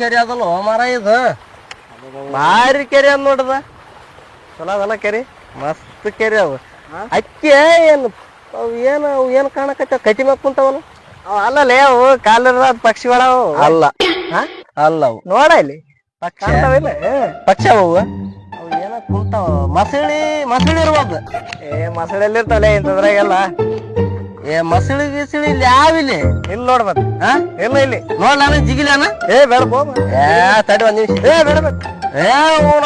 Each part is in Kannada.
ಕೆರೆ ಅದಲ್ಲ ಮರ ಇದು. ಭಾರಿ ಕೆರೆ ಅದ್ ನೋಡದ ಚಲೋ ಅದಲ್ಲ ಕೆರೆ? ಮಸ್ತ್ ಕೆರೆ ಅವ ಅಕ್ಕಿ ಏನು ಅವು ಏನು ಅವು ಏನು ಕಾಣಕತ್ತ? ಕಟಿ ಮ್ಯಾಗ ಕುಂತಾವಲ್ಲ ಅವ ಅಲ್ಲಲೇ ಅವು ಕಾಲರ ಪಕ್ಷಿಗಳ ಅಲ್ಲ? ಅಲ್ಲ ಅವು. ನೋಡ ಇಲ್ಲಿ. ಪಕ್ಷ. ಅವು ಅವು. ಏನ ಕುಂತಾವ. ಮಸಳಿ ಮಸಳಿ ಇರ್ಬೋದು. ಏ ಮಸಳೆಲ್ಲಿ ಇರ್ತಾವಲೆ ಇಂಥದ್ರಾಗೆಲ್ಲ. ಏ ಮಸಳಿ ಗಿಸಳಿ ಇಲ್ಲಿ ಯಾವಿಲ್ಲಿ ಇಲ್ಲಿ? ನೋಡ್ ಹಾ ಇಲ್ಲ. ಇಲ್ಲಿ ನೋಡ್ಲಾನ ಜಿಗಿಲಾನ? ಏ ಬೇಡ ಬೋ. ಏ ತಡಿ ಒಂದ್ ನಿಮಿಷ. ಏ ಬೇಡ ಬೇಡ. ಏ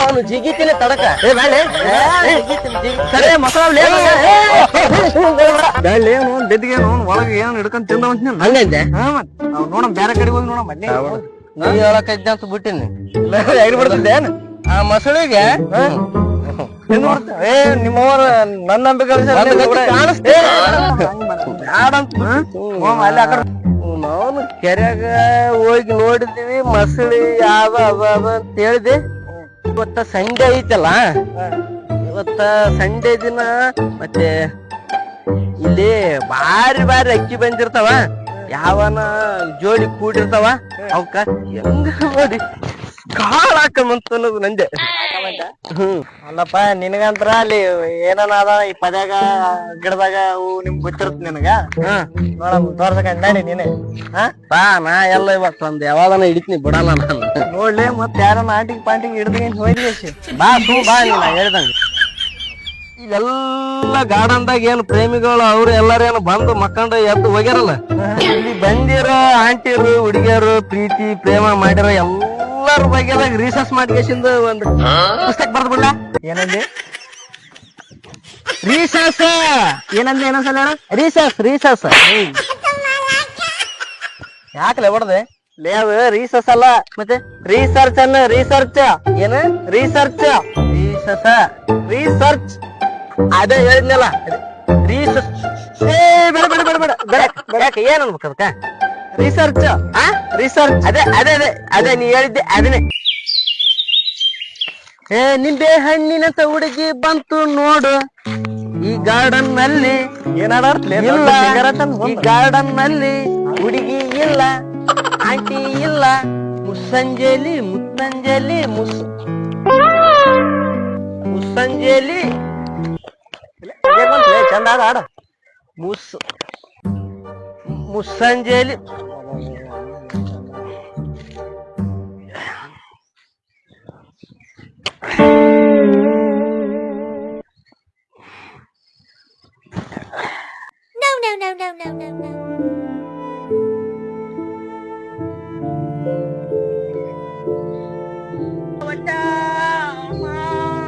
ಅವನು ಜಿಗಿತೀನಿ ತಡಕ. ಏ ಬೇಡ ಸರಿ ಮಸಾಲೆ ಬೇಡ. ಏನು ಬೆದ್ದಿಗೆ ನೋಡ್ ಒಳಗೆ ಏನು ಹಿಡ್ಕೊಂಡ್ ತಿಂದ ಅಂತ ಹಂಗಂದೆ ಹಾ ಮತ್ತೆ. ನಾವು ನೋಡಮ್ ಬೇರೆ ಕಡೆ ಹೋಗಿ ನೋಡಮ್ ಅಲ್ಲಿ ನೀ ಹೇಳಕೈದ್ದೆ ಅಂತ ಬಿಟ್ಟಿನಿ. ಬಿಡ್ತಿದ್ದೆ ಏನು? ಆ ಮಸಳಿಗೆ ಏ ನಿಮ್ಮವ್ರ ನನ್ನ ನಂಬಿಕೆ ನಾವು ಕೆರೆಯಾಗ ಹೋಗಿ ನೋಡಿದ್ವಿ ಮಸಳಿ ಯಾವ ಅದ ಅದ ಅಂತ ಹೇಳಿದೆ. ಇವತ್ತ ಸಂಡೆ ಐತಲ್ಲ? ಇವತ್ತ ಸಂಡೆ ದಿನ ಮತ್ತೆ ಇಲ್ಲಿ ಬಾರಿ ಬಾರಿ ಅಕ್ಕಿ ಬಂದಿರ್ತಾವ. ಯಾವನ ಜೋಡಿ ಕೂಡಿರ್ತಾವ. ಅವಕ್ಕ ಹೆಂಗ ನೋಡಿ? ಕಾಳಾಕಮಂತ ಅನ್ನೋದು ನಂದೆ. ಹ್ಮ್. ಅಲ್ಲಪ್ಪ ನಿನಗಂತ್ರ ಅಲ್ಲಿ ಏನನ ಅದ ಈ ಪದ್ಯಾಗ ಗಿಡದಾಗ ಅವು ನಿಮ್ಗ್ ಗೊತ್ತಿರುತ್ತ ನಿನಗ? ಹ್ಮ್ ತೋರ್ಸಕ ಅಂದಿ ನೀನೆ. ಹಾ? ನಾ ಎಲ್ಲ ಇವತ್ ಒಂದ್ ಯಾವಾಗನ ಹಿಡಿತೀನಿ ಬಿಡಲ್ಲ ನಾನು. ನೋಡ್ಲಿ ಮತ್ ಯಾರನ್ನ ಆಂಟಿಗೆ ಪಾಂಟಿಗೆ ಹಿಡ್ದು ಹೋಯ್ದಿ ಬಾ ತೂ ಬಾ ನೀ ನಾ ಇದೆಲ್ಲ ಇವೆಲ್ಲ ಗಾರ್ಡನ್ದಾಗ ಏನು ಪ್ರೇಮಿಗಳು ಅವ್ರು ಎಲ್ಲಾರೇನು ಬಂದು ಮಕ್ಕಂಡ ಎದ್ದು ಹೋಗ್ಯಾರಲ್ಲ? ಇಲ್ಲಿ ಬಂದಿರೋ ಆಂಟಿರು ಹುಡುಗಿಯರು ಪ್ರೀತಿ ಪ್ರೇಮ ಮಾಡಿರೋ ಎಲ್ಲರ ಬಗ್ಗೆದಾಗ ರಿಸರ್ಚ್ ಮಾಡ್ಕೇಸಿಂದ ಒಂದು ಪುಸ್ತಕ ಬರ್ದು ಬಿಡ್ಲ ಏನಂದಿ? ರಿಸರ್ಚ್ ಏನಂದಿ ಏನೊಂದ್ಸಲ ಸಲ ರಿಸರ್ಚ್ ರಿಸರ್ಚ್ ಯಾಕಲೆ ಹೊಡ್ದೆ ಲೇ ಅದು ರಿಸರ್ಚ್ ಅಲ್ಲ. ಮತ್ತೆ ರಿಸರ್ಚ್ ಅನ್ನ ರಿಸರ್ಚ್ ಏನ? ರಿಸರ್ಚ್ ರಿಸರ್ಚ್ ರಿಸರ್ಚ್ ಅದೇ ಹೇಳಿದ್ನಲ್ಲ. ರಿಸರ್ಚ್ ಏ, ಬೇಡ ಬೇಡ ಬೇಡ ಬೇಡ. ಬೇಡ ಏನ್ ಅನ್ಬೇಕು ಅದಕ್ಕ? ರಿಸರ್ಚ್ ಆ? ರಿಸರ್ಚ್ ಅದೇ ಅದೇ ಅದೇ ಅದೇ ನೀ ಹೇಳಿದ್ದೆ ಅದನ್ನೇ. ಏ ನಿಂಬೆ ಹಣ್ಣಿನಂತ ಹುಡುಗಿ ಬಂತು ನೋಡು. ಈ ಗಾರ್ಡನ್ನಲ್ಲಿ ಇಲ್ಲ ಈ ಗಾರ್ಡನ್ನಲ್ಲಿ ಹುಡುಗಿ ಇಲ್ಲ ಆಂಟಿ ಇಲ್ಲ. ಮುಸ್ಸಂಜೆಲಿ ಮುತ್ತಂಜಲಿ ಮುಸ್ ಮುಸ್ಸಂಜೆಲಿ. ಚಂದ ಆಡ. ಮುಸ್ ಮುಸ್ಸಂಜೆಲಿ No, no, no, no, no, no, no.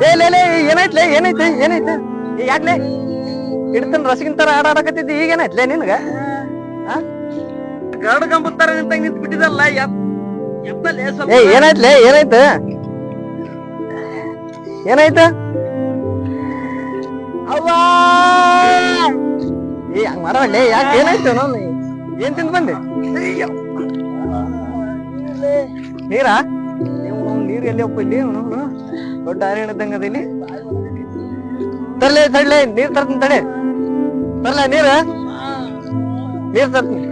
ಏ ಲೇ ಲೇ ಏನಾಯ್ತ್ಲೆ ಏನೈತೆ ಏನೈತೆ ಯಾಕ್ಲೆ ಇಡ್ತಾನ ರಸಗಿನ ತರ ಆಡ ಆಡಕತ್ತಿದ್ದಿ ಈಗ ಏನಾಯ್ತ್ಲೆ ನಿನ್ಗ? ಗರಡ ಕಂಬತ್ತರ ನಿಂತ ನಿಂತು ಬಿಟ್ಟಿದಲ್ಲ ಏ ಏನಾಯ್ತ್ಲೆ? ಏನಾಯ್ತ? ಏನಾಯ್ತ? ಅವ್ವಾ! ಏ ಹಂಗ್ ಮಾಡವಲ್ಲೇ? ಯಾಕೆ? ಏನಾಯ್ತು ನಾನು ಏನ್ ತಿಂದ್ ಬಂದೆ? ನೀರಾ? ನೀವು ನೀರು ಎಲ್ಲಿ ಒಪ್ಪಿಲ್ಲಿ ಅವ್ನು. ದೊಡ್ಡ ಅರಣ್ಯ ಇದ್ದಂಗ ಅದ ಇಲ್ಲಿ. ತರ್ಲೆ ತಡ್ಲೆ ನೀರ್ ತರ್ತೀನಿ ತಡೆ. ತರ್ಲ ನೀರ? ನೀರ್ ತರ್ತೀನಿ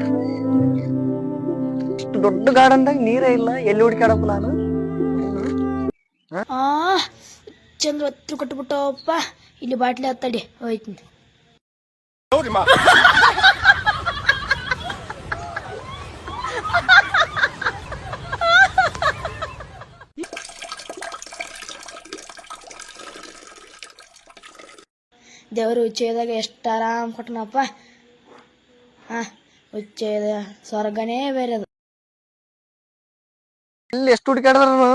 ಇಷ್ಟು ದೊಡ್ಡ ಗಾರ್ಡನ್ದಾಗ ನೀರೇ ಇಲ್ಲ ಎಲ್ಲಿ ಹುಡುಕಾಡಪ್ಪ ನಾನು ಆ ಚಂದ್ರ ಹತ್ರ ಕೊಟ್ಬಿಟ್ಟವಪ್ಪ ಇಲ್ಲಿ ಬಾಟ್ಲಿ ಹತ್ತಡಿ ಹೋಯ್ತೀನಿ ದೇವರು ಉಚ್ಚಯದಾಗ ಎಷ್ಟು ಆರಾಮ್ ಕೊಟ್ಟನಪ್ಪ ಹಾ ಉಚ್ಚಯದ ಸ್ವರ್ಗನೇ ಬೇರೆ ಅದು ಇಲ್ಲಿ ಎಷ್ಟು ಹುಡುಕಾಡಿದ್ರು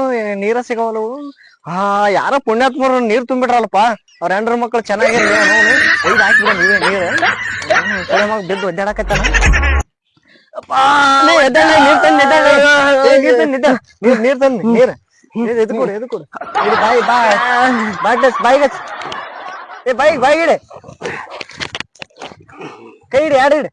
ನೀರ ಸಿಗವಲ್ಲ. ಹಾ ಯಾರ ಪುಣ್ಯಾತ್ಮರು ನೀರ್ ತುಂಬಿಟ್ರಲ್ಲಪ್ಪ. ಅವ್ರ ಹೆಂಡ್ರ ಮಕ್ಕಳು ಚೆನ್ನಾಗಿ ಐದು ಹಾಕಿಬಿಡ ನೀವೇ ನೀರು. ಮಗ ಬಿದ್ದು ಒದ್ದಾಡಕತ್ತಾನ. ನೀರ್ ತಂದು ನೀರ್ ತಂದು. ನೀರ್ ನೀರ್ ತಂದು ನೀರ್. ನೀರ್ ಕೊಡು ಕೊಡು. ಇದು ಬಾಯಿ ಬಾ ಬಾಟ್ಲಿ ಬಾಯಿಗೆ ಹಚ್ಚು. ಏ ಬಾಯಿ ಬಾಯಿಗೆ ಇಡೆ. ಕೈ ಇಡಿ ಯಾರು ಇಡಿ.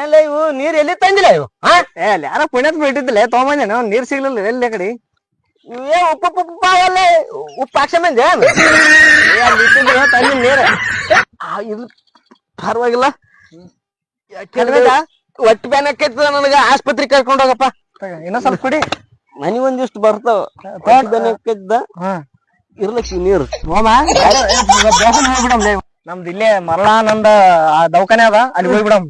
ಏನ್ಲ ಇವು? ನೀರ್ ಎಲ್ಲಿ ತಂದಿಲ್ಲ ಇವು? ಹಾ ಅಲ್ಲಿ ಯಾರ ಪುಣ್ಯಾತ್ಮ ಬಿಟ್ಟಿದ್ದಿಲ್ಲ ತಗೊಂಬಂದೇನ? ನೀರ್ ಸಿಗ್ಲಿಲ್ಲ ಎಲ್ಲಿ ಕಡೆ? ಏ, ಉಪ್ಪು ಉಪ್ಪು ಆಗಲ್ಲ. ಉಪ್ಪು ಹಾಕ್ಸ ಮಂದಿ ತಂದಿ ನೀರ. ಇದು ಪರವಾಗಿಲ್ಲ. ಒಟ್ಟು ಬ್ಯಾನ್ ಆಕೈತದ ನನಗ? ಆಸ್ಪತ್ರೆಗೆ ಕರ್ಕೊಂಡ್ ಹೋಗಪ್ಪ. ಇನ್ನೊಂದ್ ಸ್ವಲ್ಪ ಕುಡಿ. ಮನಿ ಒಂದಿಷ್ಟು ಬರ್ತಾವ. ಹಾ ಇರ್ಲಕ್ಕಿ ನೀರು. ನಮ್ದು ಇಲ್ಲೇ ಮರಳಾನಂದ ಆ ದವಾಖಾನೆ ಅದ. ಅಲ್ಲಿ ಹೋಗ್ಬಿಡಮ್.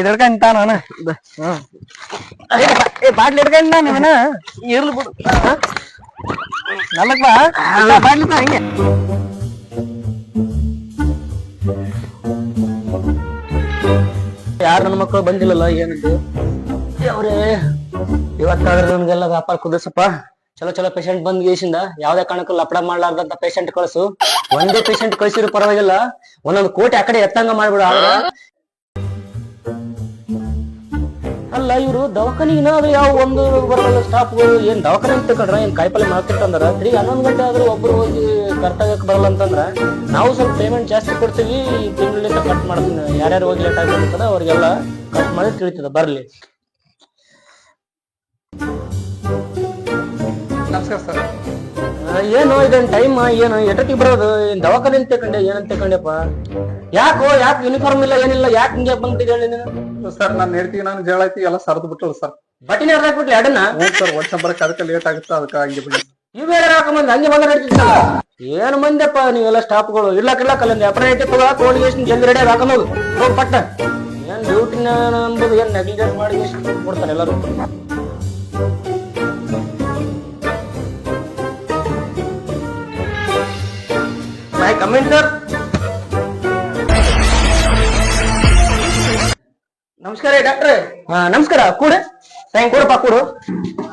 ಇದ್ರಕ ಇಂತ ನಾನು. ಬಾಟ್ಲಿ ಹಿಡ್ಕೊಂಡ ನೀವನ ಇರ್ಲಿ ಬಿಡು. ನಲ್ಲಕ್ ಬಾ. ಬಾಟ್ಲಿ ಹಿಂಗೆ. ಯಾರು ನನ್ನ ಮಕ್ಕಳು ಬಂದಿಲ್ಲಲ್ಲ ಏನಂತ? ಅವ್ರೇ. ಇವತ್ತಾದ್ರೆ ನನ್ಗೆಲ್ಲ ವ್ಯಾಪಾರ ಕುದಿಸಪ್ಪ ಚಲೋ ಚಲೋ ಪೇಷಂಟ್ ಬಂದ್ ಗೇಸಿಂದ ಯಾವ್ದೇ ಕಾರಣಕ್ಕೂ ಲಪಡ ಮಾಡ್ಲಾರ್ದಂತ ಪೇಷಂಟ್ ಕಳ್ಸು. ಒಂದೇ ಪೇಷಂಟ್ ಕಳ್ಸಿದ್ರು ಪರವಾಗಿಲ್ಲ, ಒಂದೊಂದು ಕೋಟಿ ಆ ಕಡೆ ಎತ್ತಂಗ ಮಾಡ್ಬಿಡು ಅಲ್ಲ ಇವ್ರು ದವಾಖಾನಿ ಏನಾದ್ರು ಯಾವ ಒಂದು ಬರಲ್ಲ ಸ್ಟಾಫ್ಗಳು ಏನ್ ದವಾಖಾನೆ ಅಂತ ತಿಳ್ಕೊಂಡ್ರ ಏನ್ ಕಾಯಿಪಲ್ಲೆ ಮಾಡ್ತಿರ್ತಂದ್ರ ತಿರ್ಗಿ ಹನ್ನೊಂದು ಗಂಟೆ ಆದ್ರೂ ಒಬ್ರು ಹೋಗಿ ಕರ್ತಾಗಕ್ ಬರಲ್ಲ ಅಂತಂದ್ರ ನಾವು ಸ್ವಲ್ಪ ಪೇಮೆಂಟ್ ಜಾಸ್ತಿ ಕೊಡ್ತೀವಿ ತಿಂಗಳಿಂದ ಕಟ್ ಮಾಡ್ತೀನಿ, ಯಾರ್ಯಾರು ಹೋಗಿ ಲೇಟ್ ಆಗ್ತದ ಅವ್ರಿಗೆಲ್ಲ ಕಟ್ ಮಾಡಿ ತಿಳಿತದ, ಬರ್ಲಿ. ನಮಸ್ಕಾರ ಸರ್. ಏನು ಇದನ್ ಟೈಮ್ ಏನು ಎಟಕ್ ಬರೋದು ಏನ್ ದವಾಖಾನೆ ಅಂತ ಏನಂತ ತಕೊಂಡೆಪ್ಪ ಯಾಕೋ ಯಾಕೆ ಯೂನಿಫಾರ್ಮ್ ಇಲ್ಲ ಏನಿಲ್ಲ ಯಾಕೆ ಹಿಂಗೆ ಬಂದ್ಬಿಟ್ಟಿದೆ ಹೇಳಿ ನೀನು? ಸರ್ ನಾನು ಹೇಳ್ತೀನಿ ನಾನು ಜಗಳ ಐತಿ ಎಲ್ಲ ಸರ್ದು ಬಿಟ್ಟಳು ಸರ್. ಬಟ್ಟಿನ ಹಾಕ್ಬಿಟ್ಲಿ ಅಡನ್ನ ಹ್ಞೂ ಸರ್ ವರ್ಷ ಬರಕ್ ಅದಕ್ಕೆ ಲೇಟ್ ಆಗುತ್ತೆ ಅದಕ್ಕೆ ಹಂಗೆ ಬಿಡಿ. ಇವ್ ಹೇಳ ಹಾಕೊಂಬಂದು ಹಂಗೆ ಬಂದ್ರೆ ನಡೀತಿದ್ದಲ್ಲ ಏನ್ ಮಂದ್ಯಪ್ಪ ನೀವೆಲ್ಲ ಸ್ಟಾಫ್ಗಳು ಇರ್ಲಾಕ್ ಇರ್ಲಾಕ್ ಕಲ್ಲ ಅಪ್ರ ಐತೆ ತಗೋ ಎಷ್ಟು ಜಲ್ದಿ ರೆಡಿ ಹಾಕೊಂಡು ಹೋಗು. ಹೋಗಿ ಪಟ್ಟ. ಏನ್ ಡ್ಯೂಟಿನ ಅಂಬುದು ಏನ್ ನೆಗ್ಲಿಜೆಂಟ್ ಮಾಡಿ ಕೊಡ್ತಾರೆ ಎಲ್ಲರೂ? ಮೈ ಕಮೆಂಟ್ ಸರ್ ನಮಸ್ಕಾರ ಡಾಕ್ಟ್ರೆ. ಹಾ ನಮಸ್ಕಾರ ಕೂಡು. ಸಾಯಂ ಕೊಡಪ್ಪ ಕೊಡು.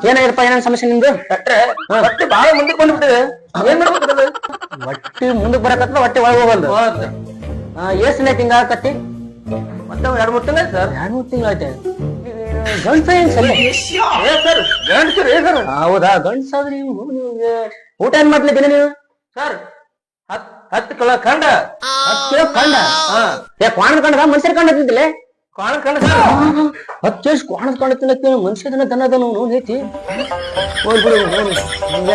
ಏನಾಗಿದಪ್ಪ ಏನೇನ್ ಸಮಸ್ಯೆ ನಿಮ್ದು? ಡಾಕ್ಟ್ರೆ ಹೊಟ್ಟೆ ಬಹಳ ಮುಂದಕ್ಕೆ ಬಂದ್ಬಿಟ್ಟಿದೆ. ಏನ್ ಮಾಡ್ಬೇಕು ಹೊಟ್ಟೆ ಮುಂದಕ್ಕೆ ಬರಕತ್ತ ಹೊಟ್ಟೆ ಒಳಗೆ ಹೋಗಲ್ದು ಎಷ್ಟು ತಿಂಗಳ ದಿನ ತಿಂಗ ಆಕತ್ತಿ? ಮತ್ತೆ ಎರಡು ಮೂರು ತಿಂಗಳ ಸರ್. ಎರಡು ಮೂರು ತಿಂಗಳ ಐತೆ ಗಂಡ್ಸ ಏನ್ ಸರಿ? ಸರ್ ಗಂಡ್ಸರು ಹೌದಾ ಗಂಡ್ಸಾದ್ರಿ ನೀವು ಊಟ ಏನ್ ಮಾಡ್ಲಿದ್ದೀನಿ ನೀವು? ಸರ್ ಹತ್ ಹತ್ತು ಕಳ ಕಂಡ ಹತ್ತು ಕಂಡ. ಏ ಕ್ವಾಣ ಕಂಡದ ಮನುಷ್ಯರ ಕಂಡ ತಿಂತಿಲೆ ಕ್ವಾಣ ಕಂಡ ಹತ್ತು ಕೇಸ್ ಕ್ವಾಣ ಕಂಡ ತಿನ್ನಕ್ಕೆ ಮನುಷ್ಯದನ್ನ ದನದ ನಾವು ಐತಿ ಹೋಗ್ ಬಿಡು ಹೋಗ್ ಬಿಡು. ಹಂಗ್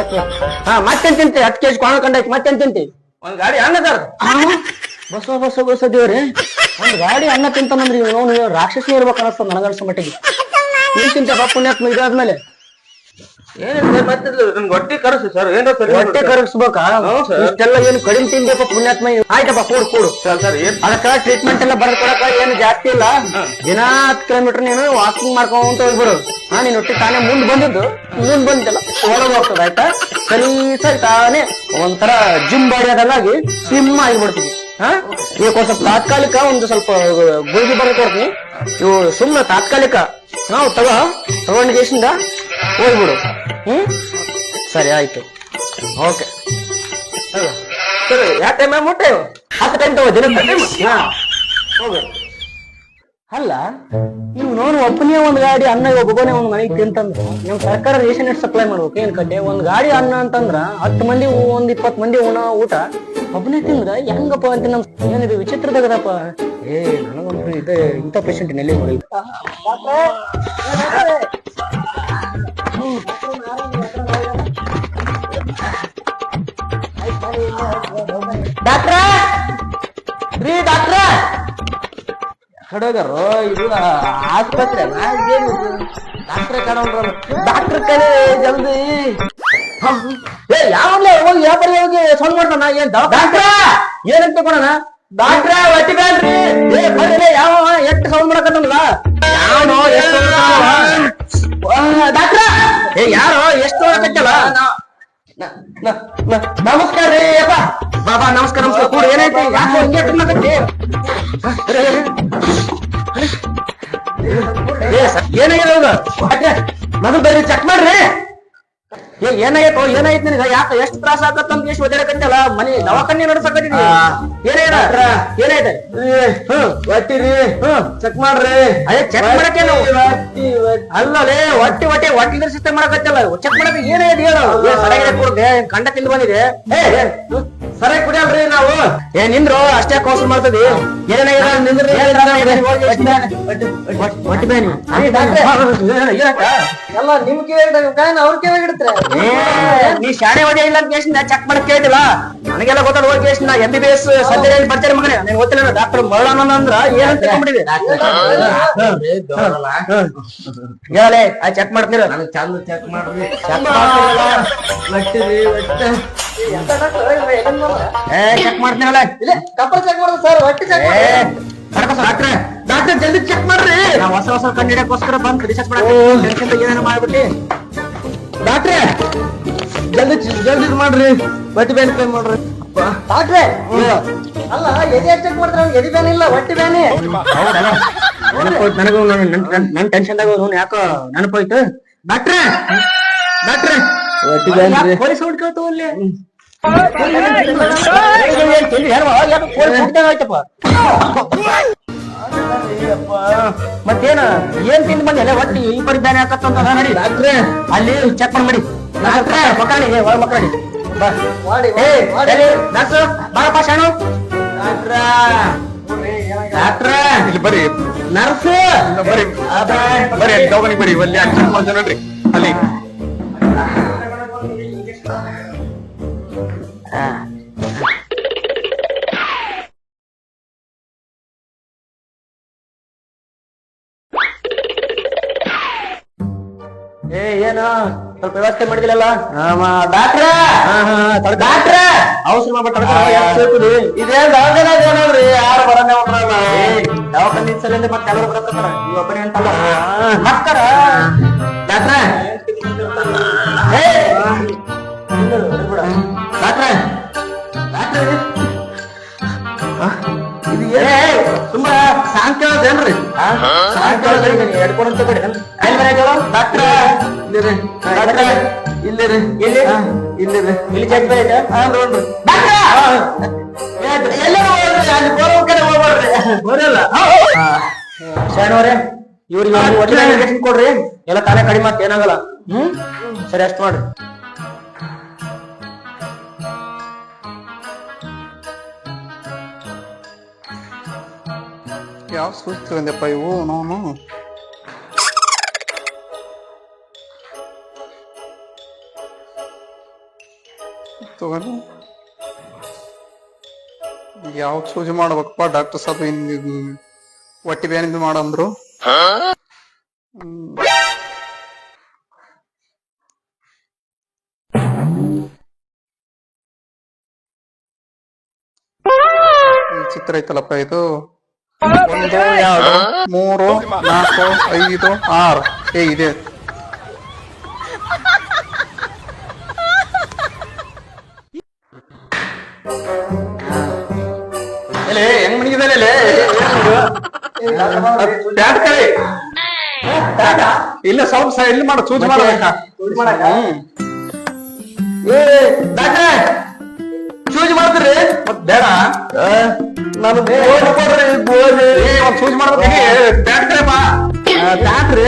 ಹಾ ಮತ್ತೇನ್ ತಿಂತಿ? ಹತ್ತು ಕೇಸ್ ಕ್ವಾಣ ಕಂಡ ಐತಿ ಮತ್ತೇನ್ ತಿಂತಿ? ಒಂದ್ ಗಾಡಿ ಅನ್ನ ಸರ್ ಬಸವ ಬಸವ ಬಸ ದೇವ್ರಿ. ಒಂದ್ ಗಾಡಿ ಅನ್ನ ತಿಂತಾನಂದ್ರಿ ಇವನು ರಾಕ್ಷಸಿ ಇರ್ಬೇಕು ಅನಸ್ತದ ನನಗನ್ಸೋ ಮಟ್ಟಿಗೆ. ನೀನ್ ತಿಂತ ಪುಣ್ಯಾತ್ಮ ಇದಾದ್ಮೇಲೆ. ಹೊಟ್ಟೆ ಕರಸು ಸರ್ ಏನ್ರ ಹೊಟ್ಟೆ ಕರಗಿಸ್ಬೇಕಾ ಇಷ್ಟೆಲ್ಲ ಏನು ಕಡಿಮೆ ತಿನ್ಬೇಕು ಪುಣ್ಯಾತ್ಮ ಆಯ್ತಪ್ಪ ಕೂಡು ಕೂಡು. ಸರ್ ಏನ್? ಅದಕ್ಕ ಟ್ರೀಟ್ಮೆಂಟ್ ಎಲ್ಲ ಬರ್ಕೊಡಕ ಏನು ಜಾಸ್ತಿ ಇಲ್ಲ. ದಿನ ಹತ್ತು ಕಿಲೋಮೀಟರ್ ನೀನು ವಾಕಿಂಗ್ ಮಾಡ್ಕೊಂತ ಹೋಗ್ಬಿಡು. ಹಾ ನೀನ್ ಒಟ್ಟಿ ತಾನೇ ಮುಂದ್ ಬಂದಿದ್ದು. ಮುಂದ್ ಬಂದಿಲ್ಲ ಒಳಗ್ ಹೋಗ್ತದ ಆಯ್ತಾ? ಸರಿ ಸರಿ ತಾನೇ. ಒಂಥರ ಜಿಮ್ ಬಾಡಿ ಅದಲ್ಲಾಗಿ ಸ್ಲಿಮ್ ಆಗಿಬಿಡ್ತೀವಿ ಹಾ? ಈಗ ಸ್ವಲ್ಪ ತಾತ್ಕಾಲಿಕ ಒಂದು ಸ್ವಲ್ಪ ಗುಳಿಗೆ ಬರ್ಕೊಡ್ತೀನಿ ಇವು ಸುಮ್ಮನೆ ತಾತ್ಕಾಲಿಕ. ನಾವು ತಗೋ ತಗೊಂಡ್ ಹೋಗ್ಬಿಡು. ಹ್ಮ್? ಸರಿ ಆಯ್ತು. ಓಕೆ. ಸರಿ ಯಾವ ಟೈಮ್ ಹತ್ತು ಟೈಮ್ ತಗೋ ದಿನ ಹಾ ಹೋಗು. ಅಲ್ಲ ನೀವು ನೋಡು ಒಪ್ಪನೇ ಒಂದ್ ಗಾಡಿ ಅನ್ನ ಒಬ್ಬನೇ ಒಂದ್ ಮನೆಗೆ ತಿಂತಂದ್ರೆ ನೀವು ಸರ್ಕಾರ ರೇಷನ್ ಎಷ್ಟು ಸಪ್ಲೈ ಮಾಡ್ಬೇಕು? ಏನ್ ಕಟ್ಟೆ ಒಂದ್ ಗಾಡಿ ಅನ್ನ ಅಂತಂದ್ರ ಹತ್ತು ಮಂದಿ ಒಂದ್ ಇಪ್ಪತ್ ಮಂದಿ ಉಣ ಊಟ ಒಬ್ಬನೇ ತಿಂದ್ರ ಹೆಂಗಪ್ಪ ಅಂತ ನಮ್ ಏನಿದು ವಿಚಿತ್ರದಾಗದಪ್ಪ ಏ ನನಗೊಂದು ಇದೆ ಇಂಥ ಪೇಷಂಟ್ ನೆಲೆ ನೋಡಿ ಡಾಕ್ಟ್ರ ರೀ ಡಾಕ್ಟ್ರ ಕಡಗರು ಇದು ಆಸ್ಪತ್ರೆ ಡಾಕ್ಟ್ರೆ ಕಡೋಲ್ರ ಡಾಕ್ಟರ್ ಕಡೆ ಜಲ್ದಿ ಏ ಯಾವನ್ಲೇ ಹೋಗಿ ವ್ಯಾಪಾರಿ ಹೋಗಿ ಸೌಂಡ್ ಮಾಡ್ತಾನ ಏನ್ ಡಾಕ್ಟ್ರ ಏನಂತ ತಗೊಳಣ ಡಾಕ್ಟ್ರ ಒಟ್ಟಿ ಬೇಡ್ರಿ ಏ ಬರ್ರಿ ಯಾವ ಎಷ್ಟು ಸೌಂಡ್ ಮಾಡಕತ್ತಲ್ಲ ಯಾವನೋ ಎಷ್ಟು ಡಾಕ್ಟ್ರ ಏ ಯಾರೋ ಎಷ್ಟು ಮಾಡಕತ್ತಲ್ಲ ನ- ನ- ನ- ನಮಸ್ಕಾರ ರೀ ಅಪ್ಪ ಬಾಬಾ ನಮಸ್ಕಾರ ನಮಸ್ಕಾರ. ಕೂಡ ಏನೈತಿ ಯಾಕೆ ಹಿಂಗೆ ಏನಾಗಿದೆ ಮೊದಲು ಬರ್ರಿ ಚೆಕ್ ಮಾಡ್ರಿ. ಏ ಏನಾಗೈತೋ ಏನಾಯ್ತು ನಿನಗ? ಯಾಕ ಎಷ್ಟು ತ್ರಾಸ ಆಗತ್ತ ಅಂತ ಎಷ್ಟು ಒದ್ದಾಡಕಂತಲ್ಲ ಮನಿ ದವಾಖಾನೆ ನಡ್ಸಕತ್ತೀನಿ. ಏನಾಗ್ಯದ ಏನಾಯ್ತು? ಹ್ಮ್ ಒಟ್ಟಿರಿ. ಹ್ಮ್ ಚೆಕ್ ಮಾಡ್ರಿ. ಅದೇ ಚೆಕ್ ಮಾಡಕ್ಕೆ ಅಲ್ಲಲೇ ಹೊಟ್ಟಿ ಹೊಟ್ಟೆ ಹೊಟ್ಟಿ ಸಿಸ್ಟಮ್ ಮಾಡಕತ್ತಲ್ಲ ಚೆಕ್ ಮಾಡಕ್ಕೆ ಏನಾಯ್ತು ಹೇಳು? ಸರಿಯಾಗಿದೆ ಕೊಡ್ದೆ ಕಂಡ ತಿಂದು ಬಂದಿದೆ? ಏ, ಕುಡಿಯಲ್ರಿ ನಾವು ಏ ನಿಂದ್ರು ಅಷ್ಟೇ ಕೋಸ್ ಮಾಡ್ತದಿ ಏನಾಗಿದೆ ನಿಂದ್ರಿ ಹೊಟ್ಟಿ ಬೇನಿ ಎಲ್ಲ ನಿಮ್ ಕೇಳಿ ಕಾಯಿನ ಅವ್ರ ಕಿವಿಯಾಗ ಇಡ್ತಾರೆ ಏ, ನೀ ಶಾಣೆ ಹೊಡಿ ಇಲ್ಲ ಅಂತ ಕೇಸಿಂದ ಚೆಕ್ ಮಾಡಕ್ ಕೇಳಿಲ್ಲ ನನಗೆಲ್ಲ ಗೊತ್ತಾದ ಹೋಗಿ ಕೇಳಿಸಿ ನಾ M B B S surgery ಬರ್ತಾರೆ ಮಗನೇ ನೀನ್ ಗೊತ್ತಿಲ್ಲ ಡಾಕ್ಟರ್ ಮರಳಾನಂದ ಅಂದ್ರ ಏನಂತ ತಿಳ್ಕೊಂಡ್ಬಿಟ್ಟಿದೆ ಹೇಳಲೇ ಆ ಚೆಕ್ ಮಾಡ್ತೀರ ನನಗೆ ಚಂದ ಚೆಕ್ ಮಾಡ್ರಿ ಚೆಕ್ ಏ ಚೆಕ್ ಮಾಡ್ತೀನಲ್ಲ. ಕಪ್ಪಲ್ ಚೆಕ್ ಮಾಡೋದು ಸರ್ ಹೊಟ್ಟೆ ಚೆಕ್ ಡಾಕ್ಟ್ರೆ ಡಾಕ್ಟ್ರೆ ಜಲ್ದಿ ಚೆಕ್ ಮಾಡ್ರಿ. ನಾವು ಹೊಸ ಹೊಸ ಕಂಡು ಹಿಡಿಯಕ್ಕೋಸ್ಕರ ಬಂದ್ ರಿಸರ್ಚ್ ಮಾಡಕ್ಕೆ ಏನೇನೋ ಮಾಡ್ಬಿಟ್ಟಿ. ಡಾಕ್ಟ್ರೆ ಜಲ್ದಿ ಜಲ್ದಿ ಇದ್ ಮಾಡ್ರಿ. ಬಟ್ಟಿ ಬೇನ್ ಕೈ ಮಾಡ್ರಿ. ಡಾಕ್ಟ್ರೆ ಅಲ್ಲ ಎದೆ ಚೆಕ್ ಮಾಡ್ತಾರೆ? ಎದೆ ಬ್ಯಾನ್ ಇಲ್ಲ ಹೊಟ್ಟೆ ಬೇನೆ. ನನಗೂ ನನ್- ಟೆನ್ಷನ್ ಯಾಕೋ ನೆನಪೋಯ್ತು? ಡಾಕ್ಟ್ರೆ ಡಾಕ್ಟ್ರೆ ಅಲ್ಲಿ? ಮತ್ತೇನ? ಏನ್ ತಿಂದ್ ಬಂದಿಲ್ಲ ಒಟ್ಟಿ ಈ ಪರಿ ಬ್ಯಾನೆ ಹಾಕತ್ತಂತ ನಡಿ. ಡಾಕ್ಟ್ರೆ ಅಲ್ಲಿ ಚೆಕ್ ಮಾಡಿ ಡಾಕ್ಟ್ರೆ ಮಕ್ಕಳಿ ಒಳ ಮಕ್ಕಳಿ ಎಲ್ಲಿ? ನರ್ಸು ಬಾರಪ್ಪ ಶಾಣು. ಡಾಕ್ಟ್ರ ಡಾಕ್ಟ್ರ ಇಲ್ಲಿ ಬರ್ರಿ ನರ್ಸು. ಬರ್ರಿ ಬರ್ರಿ ಅಲ್ಲಿ ದವಾಖಾನಿಗ್ ಬರ್ರಿ ಅಲ್ಲಿ ಅಲ್ಲಿ ಚೆಕ್ ಮಾಡ್ತಾರೆ ನೋಡ್ರಿ. ಏ ಏನು? ಸ್ವಲ್ಪ ವ್ಯವಸ್ಥೆ ಮಾಡಿದಿಲ್ಲಲ್ಲ ಡಾಕ್ಟ್ರ! ಡಾಕ್ಟ್ರ! ಔಷಧ ಮಾಡ್ಬಿಟ್ಟು ಇದೇ ದವಾಖಾನೆ ನೋಡ್ರಿ ಯಾರು ಬರನೇ ಹೋಗ್ರಲ್ಲ ದವಾಖಾನೆ ಸಲಿಂದ ಮತ್ತೆ ಎಲ್ಲರೂ ಬರತ್ತಾರ ಒಬ್ಬನೇ ಅಂತಲ್ಲ ಏ ಡಾಕ್ಟ್ರ ತುಂಬಾ ಎಡ್ಕೊಂಡಂತ ಅಲ್ಲಿ ಬರ ಡಾಕ್ಟ್ರ ಇಲ್ಲಿರಿ. ಡಾಕ್ಟ್ರ ಇಲ್ಲಿರಿ. ಇಲ್ಲಿ ಇಲ್ಲಿರಿ. ಇಲ್ಲಿ ಚೆಕ್ ಬೇಡ ಹಾ ನೋಡ್ರಿ. ಎಲ್ಲ ಅಲ್ಲಿ ಬರೋ ಕಡೆ ಹೋಗ್ಬಾರ್ರಿ. ಬರಲ್ಲ ಶರಣವ್ರೆ ಇವ್ರಿಗೆ ಒಳ್ಳೆ ಕೊಡ್ರಿ. ಎಲ್ಲ ತಾನೇ ಕಡಿಮೆ ಏನಾಗಲ್ಲ. ಹ್ಮ್? ಸರಿ ಅಷ್ಟು ಮಾಡ್ರಿ. ಯಾವ ಸೂಚಿ ತಗೊಂಡೆಪ್ಪ ಇವು ನಾನು ತಗೊಂಡು ಯಾವ ಸೂಜಿ ಮಾಡ್ಬೇಕಪ್ಪ ಡಾಕ್ಟರ್ ಸಾಬ್ ಇನ್ ಇದು ಹೊಟ್ಟಿ ಬ್ಯಾನಿಂದ ಮಾಡಂದ್ರು ಹ್ಮ್. ಈ ಚಿತ್ರ ಐತಲ್ಲಪ್ಪ ಇದು ಒಂದು, ಎರಡು, ಮೂರು, ನಾಲ್ಕು, ಐದು, ಆರು. ಏ, ಇದೆ. ಹೆಂಗ್ ಮಣಿಗಿದಾನೆ ಪ್ಯಾಂಟ್ ಕಳಿ ಇಲ್ಲ, ಸ್ವಲ್ಪ ಸ ಇಲ್ಲಿ ಮಾಡು, ಚೂಸ್ ಮಾಡ್ಬೇಕಾ ಏ ಡಾಕ್ಟ್ರೆ ಚೂಜ್ ಮಾಡ್ತೀರಿ? ಮತ್ ಬೇಡ. ನಾನು ಬೋರ್ ಕೊಡ್ರಿ ಏ ಒಂದ್ ಚೂಸ್ ಮಾಡ್ಬೇಕು. ಡಾಕ್ಟ್ರಿ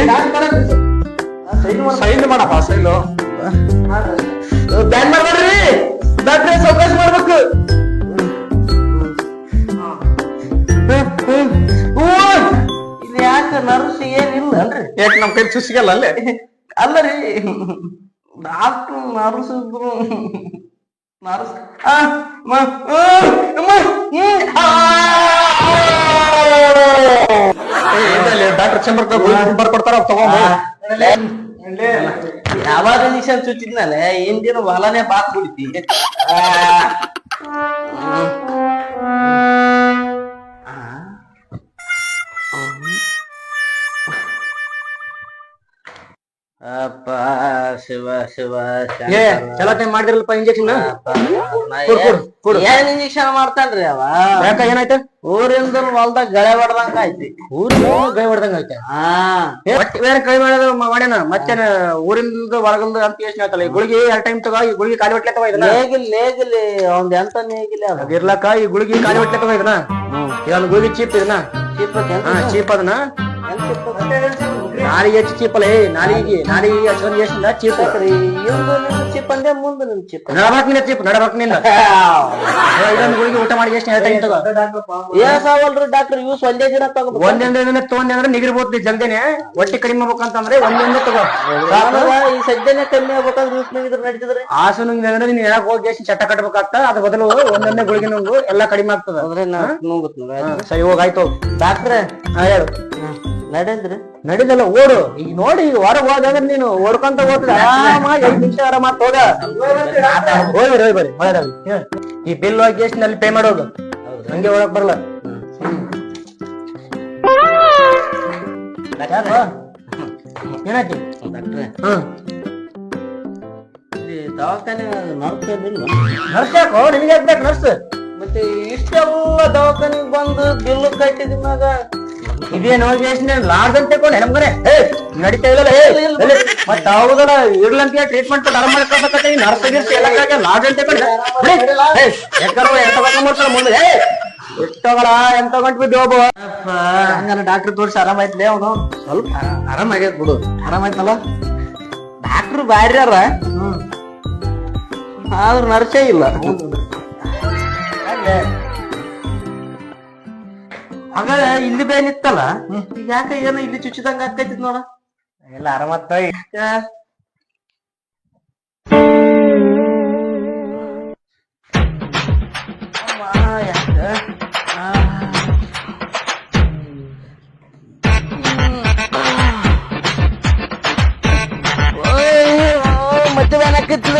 ಸೈನ್ ಮಾಡಪ್ಪ ಸೈಲು ಬ್ಯಾನ್ ಮಾಡ್ಬೇಡ್ರಿ ಡಾಕ್ಟ್ರೆ ಸೌಕಾಶ ಮಾಡ್ಬೇಕು. ಇಲ್ಲಿ ಯಾಕೆ ನರ್ಸ್ ಏನಿಲ್ಲ ಅಲ್ರಿ? ಯಾಕೆ ನಮ್ ಕೈ ಚುಸಿಗಲ್ಲ ಅಲ್ಲೇ? ಅಲ್ಲ ರೀ ಡಾಕ್ಟ್ರು ನರ್ಸ್ ಇದ್ರು. ಡಾಕ್ಟರ್ ಚಂಬರ್ಕ ಬರ್ಕೊಡ್ತಾರ ತಗೊಂಡು ಯಾವಾಗ ಇಂಜೆಕ್ಷನ್ ಚುಚ್ಚಿದ್ನಲ್ಲ ಹಿಂದಿನ ಹೊಲನೇ ಬಾತ್ ಬಿಡ್ತಿ ಅಪ್ಪ ಶಿವ ಶಿವ ಏ ಚಲೋ ಟೈಮ್ ಮಾಡಿದ್ರಲ್ಪ ಇಂಜೆಕ್ಷನ್ ಏನ್ ಇಂಜೆಕ್ಷನ್ ಮಾಡ್ತಾನ್ರಿ ಅವ? ಯಾಕ ಏನಾಯ್ತ? ಊರಿಂದ ಹೊಲ್ದಾಗ ಗಳೆ ಹೊಡ್ದಂಗ ಐತಿ ಊರಿಂದ ಗಳೆ ಹೊಡ್ದಂಗ ಐತೆ ಹಾ. ಬೇರೆ ಕೈ ಮಾಡ್ಯಾನ? ಮತ್ತೇನ ಊರಿಂದ ಹೊರಗಲ್ದ ಅಂತ ಯೋಚನೆ ಈ ಗುಳಿಗೆ ಎರಡು ಟೈಮ್ ತಗೋ ಈ ಗುಳಿಗೆ ಕಾಲಿ ಹೊಟ್ಲೆ ತಗೋ ಇದನ್ನ. ನೇಗಿಲ್ ನೇಗಿಲಿ ಒಂದ್ ಎಂತ ನೇಗಿಲಿ ಅದ? ಈ ಗುಳಿಗೆ ಕಾಲಿ ಹೊಟ್ಲೆ ತಗೋ ಇದನ್ನ. ಇದೊಂದು ಗುಳಿಗೆ ಚೀಪ್ ಇದನ್ನ. ಚೀಪ್ ಹಾ ಚೀಪ್ ಅದನ್ನ. ನಾಲಿಗೆ ಹೆಚ್ಚು ಚೀಪಲೇ ನಾಲಿಗೆ ನಾಲಿಗೆ ಎಷ್ಟು ಎಷ್ಟಿಂದ ಚೀಪ್ ಇಂದು ನಿನ್ ಚಿಪ್ ಅಂದೆ ಮುಂದೆ ನಿಮ್ ಚಿಪ್. ನಡಬಾಕ್ ನಿನ್ನ ಚೀಪ್ ನಡಬಾಕ್ ನಿನ್ನ. ಇದೊಂದು ಗುಳಿಗೆ ಊಟ ಮಾಡಿ ಎಷ್ಟು ಹೇಳ್ತಾ ಇಂಟದ ಏಸ್ ಅವಲ್ರಿ ಡಾಕ್ಟರ್ ಯೂಸ್ ಒಂದೇ ದಿನ ತಗೋ ಒಂದೇ ದಿನ ತಗೊಂಡೆ ಅಂದ್ರೆ ನಿಗಿರ್ಬೋದು ಜಲ್ದೇನೆ. ಹೊಟ್ಟೆ ಕಡಿಮೆ ಆಗ್ಬೇಕಂತಂದ್ರೆ ಒಂದೊಂದೇ ತಗೋ. ಈ ಸದ್ಯನೇ ಕಮ್ಮಿ ಆಗ್ಬೇಕಾದ್ರೆ ಯೂಸ್ ಇದ್ರ ನಡೀತದ್ರೆ? ಆಸು ನುಂಗಿದ್ರೆ ನೀನ್ ಹೇಳಕ್ ಹೋಗಿ ಎಷ್ಟು ಚಟ ಕಟ್ಬೇಕಾಗ್ತ ಅದ್ರ ಬದಲು ಒಂದೊಂದೇ ಗುಳಿಗೆ ನುಂಗು ಎಲ್ಲ ಕಡಿಮೆ ಆಗ್ತದ. ಅಂದ್ರೆ ನಾ ನುಂಗುತ್ ಹಾ, ಸರಿ ಹೋಗಾಯ್ತು ಡಾಕ್ಟ್ರೆ ಹಾ ಹೇಳು. ನಡೆದ್ರಿ? ನಡೆದಲ್ಲ ಓಡು. ಈಗ ನೋಡಿ ಈಗ ಹೊರಗೆ ಹೋದಂದ್ರೆ ನೀನು ಓಡ್ಕೊಂತ ಹೋದ್ರೆ ಆರಾಮಾಗಿ ಐದು ನಿಮಿಷ ಆರಾಮಾಗಿ ಹೋಗ. ಹೋಗಿ ಬರ್ರಿ ಹೋಗಿ. ಈ ಬಿಲ್ ಹೋಗಿ ಎಷ್ಟು ನಲ್ಲಿ ಪೇ ಮಾಡೋದು? ಹಂಗೆ ಒಳಗ್ ಬರಲ್ಲ. ಏನಾಯ್ತು ಡಾಕ್ಟ್ರೆ. ಹ್ಮ್. ದವಾಖಾನೆ ನಡ್ತಿರ್ಲಿಲ್ಲ ನರ್ಸ್ ಯಾಕೋ ನಿನಗೆ ಹಾಕ್ಬೇಕು ನರ್ಸ್ ಮತ್ತೆ ಇಷ್ಟೆಲ್ಲ ದವಾಖಾನೆಗೆ ಬಂದು ಬಿಲ್ ಕಟ್ಟಿದ ಮ್ಯಾಗ ಇದೇನು ಹೋಗಿ ಎಷ್ಟು ಲಾಡ್ಜ್ ಅಂತ ತಗೊಂಡೆ ನಮ್ಗನೆ ಏ ನಡೀತಾ ಇಲ್ಲ ಏ ಎಲ್ಲಿ? ಮತ್ತ್ ಹೌದಲ್ಲ ಇರ್ಲಂತ ಟ್ರೀಟ್ಮೆಂಟ್ ಆರಾಮ್ ಮಾಡ್ಕೊಬೇಕಂತ ಈ ನರ್ಸ್ ಗಿರ್ಸ್ ಎಲ್ಲ ಕಾಗೆ ಲಾಡ್ಜ್ ಅಂತ ತಗೊಂಡೆ ಏ ಎಕ್ಕರು ಎಂತ ಮಾಡ್ತಾರ ಮುಂದೆ ಏ ಎಷ್ಟೋಗಳ ಎಂತ ಗಂಟು ಬಿದ್ದು ಹೋಗು ಹಂಗಾರ ಡಾಕ್ಟರ್ ತೋರಿಸಿ ಆರಾಮಾಯ್ತಲೇ ಅವನು ಸ್ವಲ್ಪ ಆರಾಮಾಗೈತ್ ಬಿಡು ಆರಾಮಾಯ್ತಲ್ಲ ಡಾಕ್ಟ್ರು ಬ್ಯಾರ್ಯಾರ ಆದ್ರ ನರ್ಸೇ ಇಲ್ಲ ಹಾಗಾದ್ರೆ ಇಲ್ಲಿ ಬೇನಿತ್ತಲ್ಲ ಈಗ ಯಾಕೆ ಏನ ಇಲ್ಲಿ ಚುಚ್ಚಿದಂಗ ಆಕೈತಿ ನೋಡ. ಎಲ್ಲ ಆರಾಮತ್ತ ಮತ್ತೆ ಬೇನಾಕೈತಿ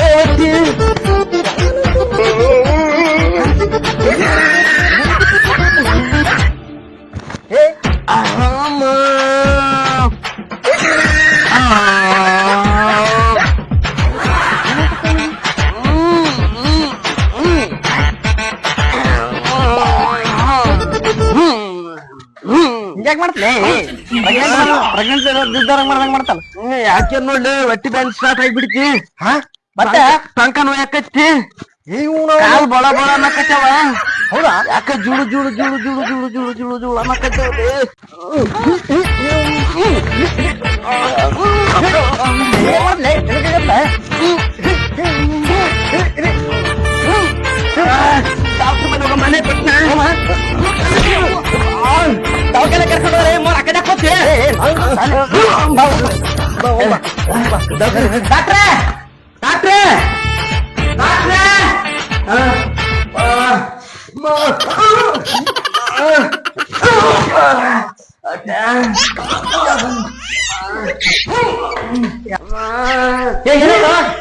ಹಿಂಗ್ಯಾಕ್ ಮಾಡ್ತಲೇ ಪ್ರೆಗ್ನೆನ್ಸಿ ಇದ್ದವ್ರಂಗ್ ಮಾಡ್ದಂಗ್ ಮಾಡ್ತಾನ ಯಾಕೆ ನೋಡ್ಲಿ ಹೊಟ್ಟಿ ಬ್ಯಾನ್ ಸ್ಟಾರ್ಟ್ ಆಗಿಬಿಡ್ತಿ ಹಾ ಮತ್ತೆ ಟಂಕ ನೋ ಇವ್ನು ಕಾಲ್ ಬಳ ಬಳ ಅನ್ನಕತ್ತವ ಹೌದಾ ಯಾಕ ಜುಳು ಜುಳು ಜುಳು ಜುಳು ಜುಳು ಜುಳು ಜುಳು ಜುಳು ಅನ್ನಕತ್ತವ ಮಾಡ್ಲೆ? ಡಾಕ್ಟರ್ ಮನೆ ಹೋಗೋ ಮನೆ ಆ ಕೂತಿ. ಡಾಕ್ಟ್ರೇ ಏನಾಯ್ತು?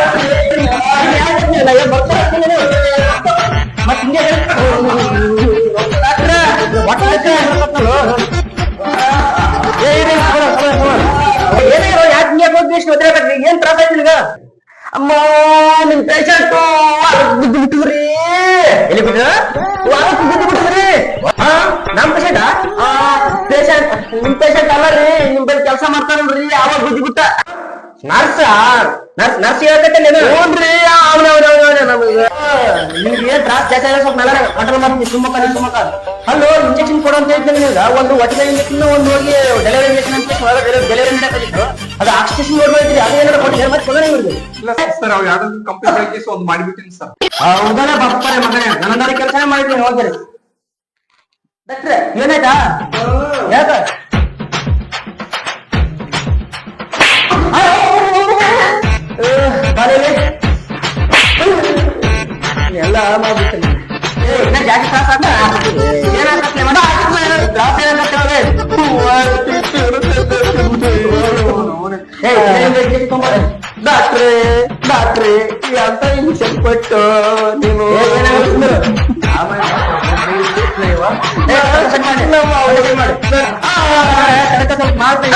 ಎಷ್ಟು ಒದ್ದಾಡಕತ್ತಿ? ಏನ್ ತ್ರಾಸ ಆಯ್ತು ನಿನಗ? ಅಮ್ಮ ನಿಮ್ ಪೇಷಂಟ್ ಬಿದ್ದು ಎಲ್ಲಿ ಬಿಟ್ಟು ವಾರಕ್ಕೆ ಬಿದ್ದು ಬಿಟ್ಟಿದ್ರಿ ನಮ್ ಪೇಷಂಟ್ ಪೇಷಂಟ್ ನಿಮ್ ಪೇಷಂಟ್ ಅಲ್ಲ ರೀ ನಿಮ್ ಬಳಿ ಕೆಲಸ ಮಾಡ್ತಾರಲ್ರಿ ಅವಾಗ ಬಿದ್ದು ಬಿಟ್ಟ ನರ್ಸ ನರ್ಸ್ ನರ್ಸ್ ಹೇಳ್ಕತ್ತೆ ನೋಡ್ರಿ ನಿಮ್ಗೆ ಏನ್ ತ್ರಾಸ ಜಾಸ್ತಿ ಆಗಿದೆ ಸ್ವಲ್ಪ ನೆಲ ಕಂಟ್ರೋಲ್ ಮಾಡ್ತೀನಿ ಸುಮ್ಮಕ್ಕ ನೀವು ಸುಮ್ಮಕ್ಕ ಅಲ್ಲೋ ಇಂಜೆಕ್ಷನ್ ಕೊಡು ಅಂತ ಹೇಳ್ತೀನಿ ನಿಮ್ಗೆ ಒಂದು ಒಟ್ಟಿಗೆ ಇಂಜೆಕ್ಷನ್ ಒಂದು ಹೋಗಿ ಡೆಲಿವರಿ ಇಂಜೆಕ್ಷನ್ ಅಂತ ಡೆಲಿವರಿ ನಡೆಯತ್ತಿತ್ತು ಅದು ಆಕ್ಸಿಜನ್ ನೋಡ್ಬೇಕಿರಿ ಅದು ಏನಾರ ಕೊಡೋಣ ಇವ್ರಿಗೆ ಇಲ್ಲ ಸರ್ ಅವ್ ಕಂಪ್ನಿ ಕೇಸ್ ಒಂದು ಮಾಡಿಬಿಟ್ಟಿನಿ ಸರ್. ಹೌದಲ್ಲ ಬಪ್ಪರೆ ಮಗನೇ. ನನ್ನ ಕೆಲಸ ಮಾಡಿದ್ದೀನಿ ಹೋಗ್ರಿ. ಡಾಕ್ಟ್ರೆ ಏನಾಯ್ತಾ? ಯಾಕ? ಎಲ್ಲ ಮಾಡ್ಬಿಡ್ತೀನಿ ಜಾಸ್ತಿ ತ್ರಾಸ ಡಾಕ್ಟ್ರೆ ಡಾಕ್ಟ್ರೆ ಅಂತ ಇಂಜೆಕ್ಷನ್ ಕೊಟ್ಟು ನೀವು ಮಾಡಿ ಮಾಡ್ತೀನಿ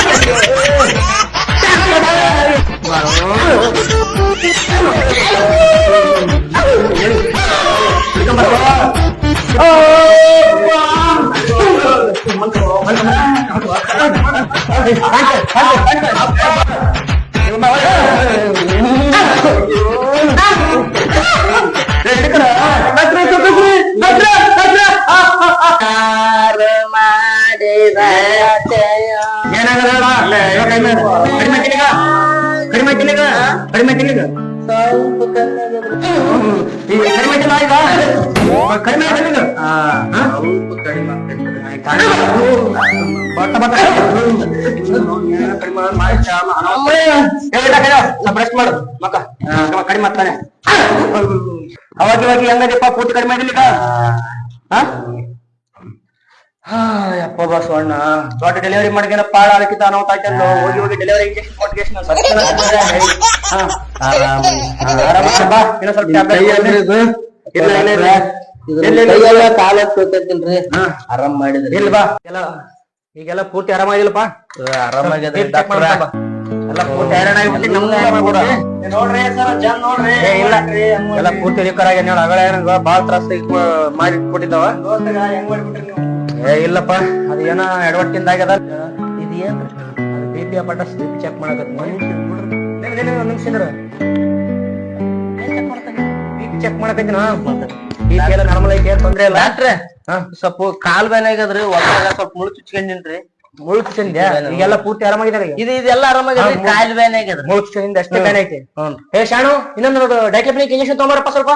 ಕಡಿಮೆ ತಿನ್ನಗ ಕಡಿಮೆ ತಿನ್ನಗ ಕಡಿಮೆ ಕಡಿಮೆ ತಿನ್ನ ಈಗ ಕಡಿಮೆ ತಿನ್ನಗ ಬಟ್ಟ ಬಟ್ಟ ಬ್ರಷ್ ಮಾಡು ಮಕ್ಕ ಕಡಿಮೆ ಆಗ್ತಾನೆ ಅವಾಗ ಇವಾಗ ಹೆಂಗದಪ್ಪ ಪೂರ್ತಿ ಕಡಿಮೆ ಆಗಿಲ್ಲ ಯಪ್ಪ ಬಸವಣ್ಣ ದೊಡ್ಡ ಡೆಲಿವರಿ ಮಾಡ್ಕೊಂಡ ಪಾಳ ಅದಕ್ಕಿಂತ ಅನಾಹುತ ಆಯ್ತಲ್ಲ ಹೋಗಿ ಹೋಗಿ ಡೆಲಿವರಿ ಇಂಜೆಕ್ಷನ್ ಕೊಟ್ಟಿಗೆ ಆರಾಮ ಬಾ ಇನ್ನೊಂದ್ ಸ್ವಲ್ಪ ಕೊಡ್ತೀನಿ. ಇಲ್ಲ. ಕಾಲ. ಆರಾಮ್ ಮಾಡಿದ್ರಿ ಇಲ್ವಾ ಎಲ್ಲ ಈಗೆಲ್ಲ ಪೂರ್ತಿ ಆರಾಮಾಗಿಲ್ಲಪ್ಪ? ಮಾಡ್ಕೊಂಡ್ ಬಾ. ಎಲ್ಲ ಪೂರ್ತಿ ಹೈರಾಣ ಆಗ್ಬಿಟ್ಟು ನಮ್ಗೆ. ನೋಡ್ರಿ ಸರ್ ಜನ್ ನೋಡ್ರಿ. ಇಲ್ಲ. ಎಲ್ಲ ಪೂರ್ತಿ ಅಗಳ ಏನಂಗ ಬಾಳ ತ್ರಾಸ ಮಾಡಿ ಕೊಟ್ಟಿದ್ದಾವ ಹೆಂಗ್ ಮಾಡ್ಬಿಟ್ರಿ ನೀವು? ಏ ಇಲ್ಲಪ್ಪ. ಅದು ಏನೋ ಎಡವಟ್ಟಿಂದ ಆಗ್ಯದ ಇದು ಏನ್ ಬಿ ಪಿ ಪಟ್ಟ ಸ್ಲಿಪ್ ಚೆಕ್ ಮಾಡಕತ್ತಿ ನಿಮಿಷ ಚೆಕ್ ಮಾಡಕತ್ತೀನಿ? ಬಿ ಪಿ ಎಲ್ಲ ನಾರ್ಮಲ್ ಐತೆ ತೊಂದ್ರೆ ಇಲ್ಲ? ಡಾಕ್ಟ್ರೆ ಸ್ವಲ್ಪ ಕಾಲ್ ಬೇನೆ ಆಗ್ಯದ್ರಿ ಒಳಗ ಸ್ವಲ್ಪ ಮುಳು ಚುಚ್ಕೊಂಡಿನ್ರಿ ಮುಳು ಚುಚ್ಚಿಂದ್ಯಾ ಈಗೆಲ್ಲ ಪೂರ್ತಿ ಆರಾಮಾಗಿದ್ದಾರೆ ಇದು ಇದೆಲ್ಲ ಆರಾಮಾಗ್ಯದ್ರಿ ಕಾಲ್ ಬೇನೆ ಮುಳು ಚುಚ್ಚಿಂದ ಚಂದ ಅಷ್ಟೇ ಬೇನೆ ಐತಿ ಹೇ ಶಾಣು ಇನ್ನೊಂದು ನೋಡು ಡೈಕ್ಲೋಫಿನಿಕ್ ಇಂಜೆಕ್ಷನ್ ತಗೊಂಬರಪ್ಪ ಸ್ವಲ್ಪ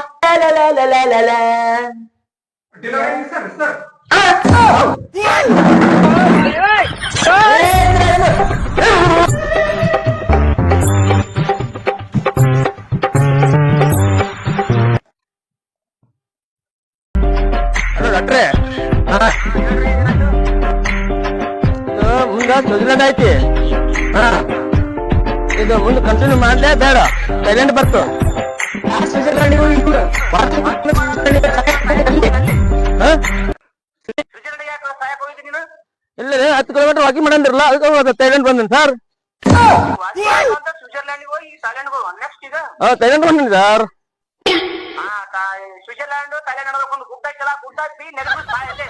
ಡಾಕ್ಟ್ರೆ ಮುಂದ ಐತಿ ಹಾ. ಇದು ಮುಂದೆ ಕಂಟಿನ್ಯೂ ಮಾಡ್ಲೇ ಬೇಡ. ಸೈಲೆಂಟ್ ಬರ್ತು. ಇಲ್ಲ ಹತ್ತು ಕಿಲೋಮೀಟರ್ ವಾಕಿಂಗ್ ಮಾಡಂದಿರಲ್ಲ ಅದಕ್ಕೆ ಸೈಲೆಂಟ್ ಬಂದನ್ ಸರ್ ಸೈಲೆಂಟ್ ಬಂದಿನಿ ಸರ್ ವಿಜಯಲ್ಯಾಂಡ್ ತಲೆನಡದಕ್ಕೊಂದು ಗುಡ್ಡ ಕೆಲ ಗುಡ್ಡ ಬಿ ನೆನಪು ಸಾಯದೆ